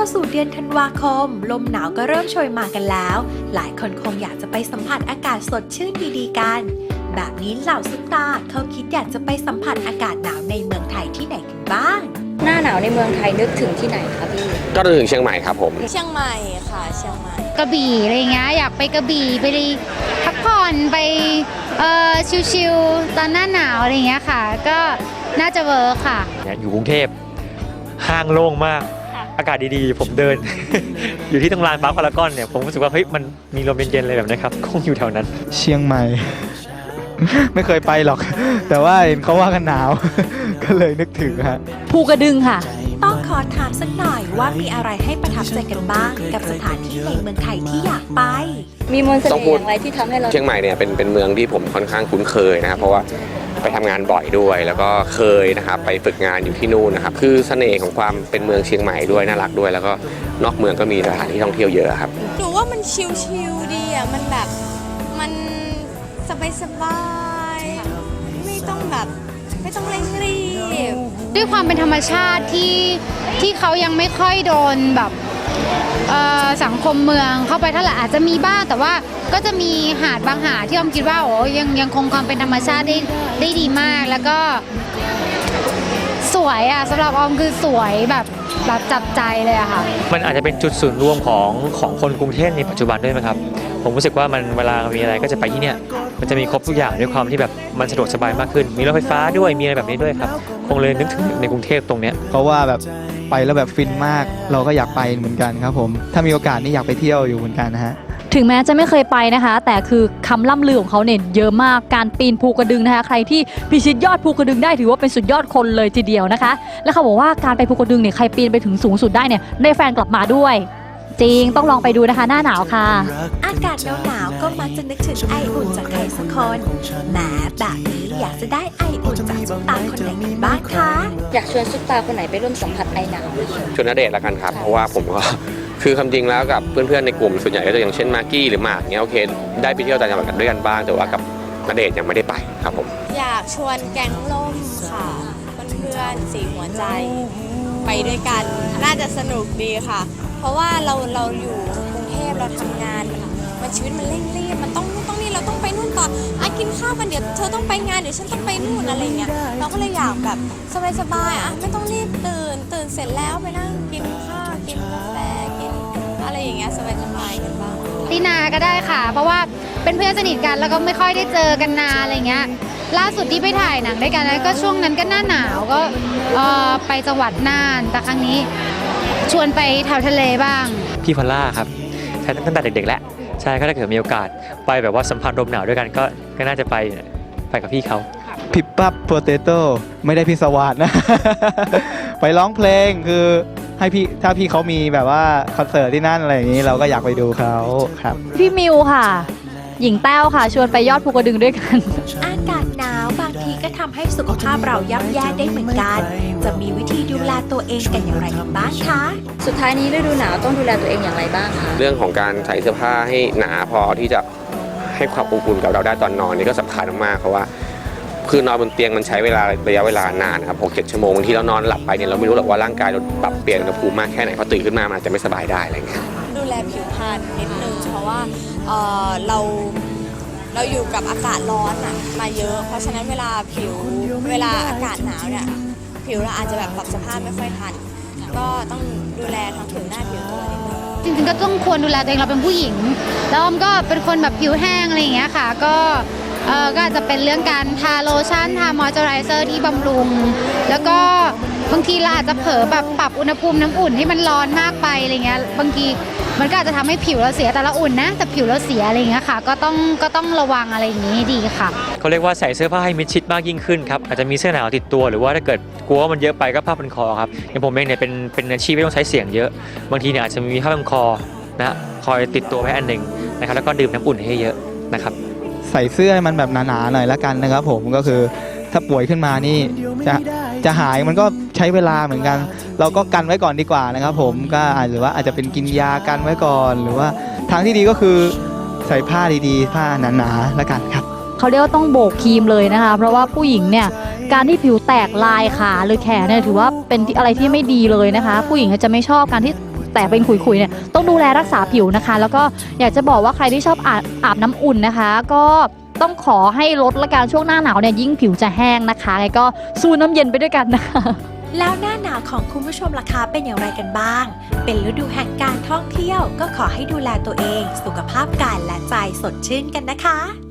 เข้าสู่เดือนธันวาคม ลมหนาวก็เริ่มโชยมากันแล้ว หลายคนคงอยากจะไปสัมผัสอากาศสดชื่นดีๆกัน แบบนี้เหล่าซุปตาเขาคิดอยากจะไปสัมผัสอากาศหนาวในเมืองไทยที่ไหนกันบ้าง หน้าหนาวในเมืองไทยนึกถึงที่ไหนคะพี่ ก็ถึงเชียงใหม่ครับผม เชียงใหม่ค่ะ เชียงใหม่กระบี่อะไรเงี้ยอยากไปกระบี่ไปพักผ่อนไปเอ่อชิลๆตอนหน้าหนาวอะไรเงี้ยค่ะ ก็น่าจะเวิร์คค่ะเนี่ยอยู่กรุงเทพห้างโล่งมาก อากาศดีๆ ผมเดิน อยู่ที่ตรงลานฟ้าพารากอนเนี่ยผมรู้สึกว่าเฮ้ยมันมีลมเย็นๆเลยแบบนี้ครับ คงอยู่แถวนั้น เชียงใหม่ ไม่เคยไปหรอก แต่ว่าเห็นเขาว่ากันหนาว ก็เลยนึกถึงฮะภูกระดึงค่ะ ต้องขอถามสักหน่อยว่ามีอะไรให้ประทับใจกันบ้าง กับสถานที่ในเมืองไทยที่อยากไป มีมนต์เสต้น่องพูห์ดอย่างไรที่ทำให้เรา เชียงใหม่เนี่ยเป็นเป็นเมืองที่ผมค่อนข้างคุ้นเคยนะครับเพราะว่า ไปทำงานบ่อยด้วย แล้วก็เคยนะครับไปฝึกงานอยู่ที่นู่นนะครับคือเสน่ห์ของความเป็นเมืองเชียงใหม่ด้วยน่ารักด้วย แล้วก็นอกเมืองก็มีสถานที่ท่องเที่ยวเยอะครับหนูว่ามันชิลๆดีอะมันแบบมันสบายๆไม่ต้องแบบไม่ต้องเร่งรีบ ด้วยความเป็นธรรมชาติที่ที่เขายังไม่ค่อยโดนแบบ เอ่อสังคมเมืองเข้าไปเท่าไหร่อาจจะมีบ้างแต่ว่าก็จะมีหาดบางหาดที่ออมคิดว่าโอ้ยังยังคงความเป็นธรรมชาติได้ได้ดีมากแล้วก็ สวยอะสำหรับออมคือสวยแบบแบบจับใจเลยอะค่ะ มันอาจจะเป็นจุดศูนย์รวมของของคนกรุงเทพในปัจจุบันด้วยไหมครับ ผมรู้สึกว่ามันเวลามีอะไรก็จะไปที่เนี่ย มันจะมีครบทุกอย่างด้วยความที่แบบมันสะดวกสบายมากขึ้น มีรถไฟฟ้าด้วย มีอะไรแบบนี้ด้วยครับ คงเลยนึกถึงในกรุงเทพตรงเนี้ย เพราะว่าแบบไปแล้วแบบฟินมาก เราก็อยากไปเหมือนกันครับผม ถ้ามีโอกาสนี่อยากไปเที่ยวอยู่เหมือนกันนะฮะ ถึงแม้จะไม่เคยไปนะคะ แต่คือคำล่ำลือของเขาเนี่ยเยอะมากการปีนภูกระดึงนะคะ ใครที่พิชิตยอดภูกระดึงได้ถือว่าเป็นสุดยอดคนเลยทีเดียวนะคะ แล้วเขาบอกว่าการไปภูกระดึงเนี่ยใครปีนไปถึงสูงสุดได้เนี่ยได้แฟนกลับมาด้วย จริงต้องลองไปดูนะคะหน้าหนาวค่ะ อากาศหนาวๆก็มักจะนึกถึงไออุ่นจากใครสักคนแหมแบบนี้อยากจะได้ไออุ่นจากซุปตาคนไหนกันบ้างคะอยากชวนซุปตาคนไหนไปร่วมสัมผัสไอหนาวชวนณเดชน์ละกันครับ เพราะว่าผมก็ คือคำจริงแล้วกับเพื่อนๆในกลุ่มส่วนใหญ่ก็จะอย่างเช่นมากกี้หรือหมากเนี้ยโอเคได้ไปเที่ยวต่างจังหวัดกันด้วยกันบ้างแต่ว่ากับณเดชน์ยังไม่ได้ไปครับผม อยากชวนแก๊งล่มค่ะเพื่อนๆสีหัวใจ ไปด้วยกัน น่าจะสนุกดีค่ะ เพราะว่าเราเราอยู่กรุงเทพเราทำงานมันมันชีวิตมันเร่งรีบมันต้องนู่นต้องนี่เราต้องไปนู่นต่ออะกินข้าวกันเดี๋ยวเธอต้องไปงานเดี๋ยวฉันต้องไปนู่นอะไรเงี้ยเราก็เลยอยากแบบสบายๆอะไม่ต้องรีบตื่นตื่นเสร็จแล้วไปนั่งกินข้าวกินกาแฟกินอะไรอย่างเงี้ยสบายๆกันบ้างตีนาก็ได้ค่ะ เพราะว่าเป็นเพื่อนสนิทกันแล้วก็ไม่ค่อยได้เจอกันนานอะไรเงี้ยล่าสุดที่ไปถ่ายหนังด้วยกันแล้วก็ช่วงนั้นก็หน้าหนาวก็เออไปจังหวัดน่านแต่ครั้งนี้ ชวนไปแถวทะเลบ้าง พี่พอลล่าครับใช่ตั้งแต่เด็กๆแล้วใช่ก็ถ้าเกิดมีโอกาสไปแบบว่าสัมผัสลมหนาวด้วยกันก็ก็น่าจะไปไปกับพี่เขาพิบปั๊บโปเตโต้ไม่ได้พิศวาสนะ ไปร้องเพลงคือให้พี่ถ้าพี่เขามีแบบว่าคอนเสิร์ตที่นั่นอะไรอย่างนี้เราก็อยากไปดูเขาครับ พี่มิวค่ะ หญิงแต้วค่ะ ชวนไปยอดภูกระดึงด้วยกัน อากาศหนาวบางทีก็ทำให้สุขภาพเราย่ำแย่ได้เหมือนกัน จะมีวิธีดูแลตัวเองกันอย่างไรกันบ้างคะ สุดท้ายนี้ฤดูหนาวต้องดูแลตัวเองอย่างไรบ้างคะ เรื่องของการใส่เสื้อผ้าให้หนาพอที่จะให้ความอบอุ่นกับเราได้ตอนนอนนี่ก็สำคัญมากๆเพราะว่าคือนอนบนเตียงมันใช้เวลาระยะเวลานานครับหกเจ็ดชั่วโมงบางทีเรานอนหลับไปเนี่ยเราไม่รู้หรอกว่าร่างกายเราปรับเปลี่ยนอุณหภูมิมากแค่ไหนพอตื่นขึ้นมามันอาจจะไม่สบายได้อะไรเงี้ยดูแลผิวพรรณนิดนึงเพราะว่า เอ่อเราเราอยู่กับอากาศร้อนอะมาเยอะ เพราะฉะนั้นเวลาผิวเวลาอากาศหนาวเนี่ยผิวเราอาจจะแบบปรับสภาพไม่ค่อยทัน ก็ต้องดูแลทั้งผิวหน้าผิวตัวนิดนึง จริงๆก็ต้องควรดูแลตัวเองเราเป็นผู้หญิงแล้วออมก็เป็นคนแบบผิวแห้งอะไรอย่างเงี้ยค่ะ ก็ เออก็อาจจะเป็นเรื่องการทาโลชั่นทามอยเจอไรเซอร์ที่บำรุง แล้วก็บางทีเราอาจจะเผลอแบบปรับอุณหภูมิน้ำอุ่นให้มันร้อนมากไปอะไรเงี้ยบางทีมันก็อาจจะทำให้ผิวเราเสียแต่ละอุ่นนะ แต่ผิวเราเสียอะไรเงี้ยค่ะ ก็ต้องก็ต้องระวังอะไรอย่างงี้ให้ดีค่ะ เขาเรียกว่าใส่เสื้อผ้าให้มิดชิดมากยิ่งขึ้นครับอาจจะมีเสื้อหนาวติดตัวหรือว่าถ้าเกิดกลัวว่ามันเยอะไปก็ผ้าพันคอครับอย่างผมเองเนี่ยเป็นเป็นอาชีพที่ต้องใช้เสียงเยอะ บางทีเนี่ยอาจจะมีผ้าพันคอนะฮะคอยติดตัวไว้อันหนึ่งนะครับแล้วก็ดื่มน้ำอุ่นให้เยอะนะครับ ใส่เสื้อให้มันแบบหนาๆหน่อยละกันนะครับ ผมก็คือถ้าป่วยขึ้นมานี่จะจะหายมันก็ใช้เวลาเหมือนกัน เราก็กันไว้ก่อนดีกว่านะครับ ผมก็อาจหรือว่าอาจจะเป็นกินยากันไว้ก่อน หรือว่าทางที่ดีก็คือใส่ผ้าดีๆ ผ้าหนาๆละกันครับเขาเรียกว่าต้องโบกครีมเลยนะคะ เพราะว่าผู้หญิงเนี่ยการที่ผิวแตกลายขาหรือแขนเนี่ยถือว่าเป็นอะไรที่ไม่ดีเลยนะคะ ผู้หญิงจะไม่ชอบการที่ แตกเป็นขุยๆเนี่ยต้องดูแลรักษาผิวนะคะ แล้วก็อยากจะบอกว่าใครที่ชอบอาบอาบน้ำอุ่นนะคะ ก็ต้องขอให้ลดละกันช่วงหน้าหนาวเนี่ยยิ่งผิวจะแห้งนะคะแล้วก็สู้น้ำเย็นไปด้วยกันนะคะแล้วหน้าหนาวของคุณผู้ชมล่ะคะเป็นอย่างไรกันบ้าง เป็นฤดูแห่งการท่องเที่ยว ก็ขอให้ดูแลตัวเอง สุขภาพกายและใจสดชื่นกันนะคะ